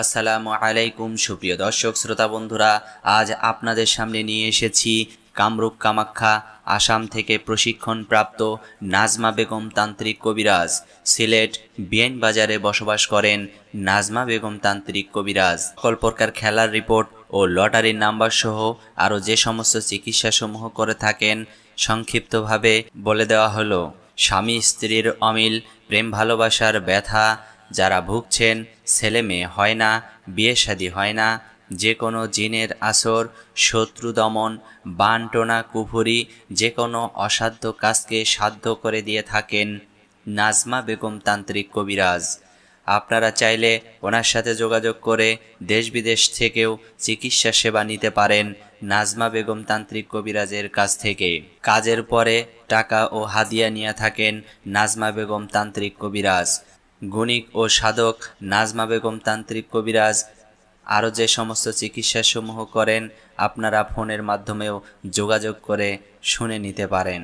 আসসালামু আলাইকুম, সুপ্রিয় দর্শক, শ্রোতা বন্ধুরা, আজ আপনাদের সামনে নিয়ে এসেছি কামরূপ কামাখ্যা আসাম থেকে প্রশিক্ষণপ্রাপ্ত নাজমা বেগম তান্ত্রিক কবিরাজ। সিলেট বিএন বাজারে বসবাস করেন নাজমা বেগম তান্ত্রিক কবিরাজ। সকল প্রকার খেলার রিপোর্ট ও লটারির নাম্বার সহ আরও যে সমস্ত চিকিৎসাসমূহ করে থাকেন, সংক্ষিপ্তভাবে বলে দেওয়া হলো। স্বামী স্ত্রীর অমিল, প্রেম ভালোবাসার ব্যথা যারা ভুগছেন, ছেলে মেয়ে হয় না, বিয়ে শাদী হয় না যে কোনো জিনের আসর, শত্রু দমন বানটোনা কুফুরি যে কোনো অসাধ্য কাজকে সাধ্য করে দিয়ে থাকেন নাজমা বেগম তান্ত্রিক কবিরাজ। আপনারা চাইলে ওনার সাথে যোগাযোগ করে দেশ বিদেশ থেকেও চিকিৎসা সেবা নিতে পারেন নাজমা বেগম তান্ত্রিক কবিরাজের কাছ থেকে। কাজের পরে টাকা ও হাদিয়া নিয়ে থাকেন নাজমা বেগম তান্ত্রিক কবিরাজ। গণিক ও সাধক নাজমা বেগম তান্ত্রিক কবিরাজ আরও যে সমস্ত চিকিৎসাসমূহ করেন, আপনারা ফোনের মাধ্যমেও যোগাযোগ করে শুনে নিতে পারেন।